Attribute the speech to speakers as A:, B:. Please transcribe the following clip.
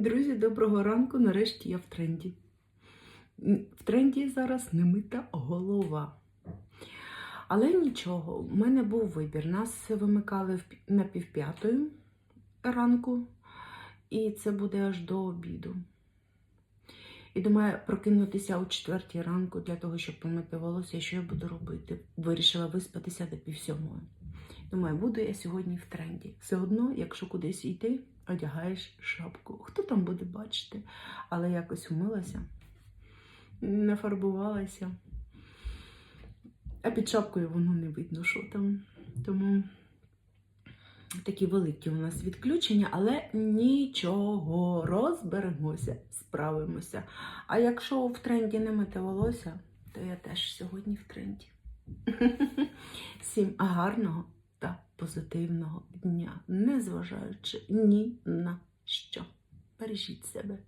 A: Друзі, доброго ранку. Нарешті я в тренді. В тренді зараз немита голова. Але нічого, в мене був вибір. Нас вимикали на півп'ятої ранку, і це буде аж до обіду. І думаю, прокинутися о четвертій ранку для того, щоб помити волосся, що я буду робити. Вирішила виспатися до півсьомої. Думаю, буду я сьогодні в тренді. Все одно, якщо кудись йти, одягаєш шапку. Хто там буде бачити? Але якось умилася, нафарбувалася. А під шапкою воно не видно, що там. Тому такі великі у нас відключення, але нічого, розберемося, справимося. А якщо в тренді не мити волосся, то я теж сьогодні в тренді. Всім гарного позитивного дня, незважаючи ні на що. Бережіть себе.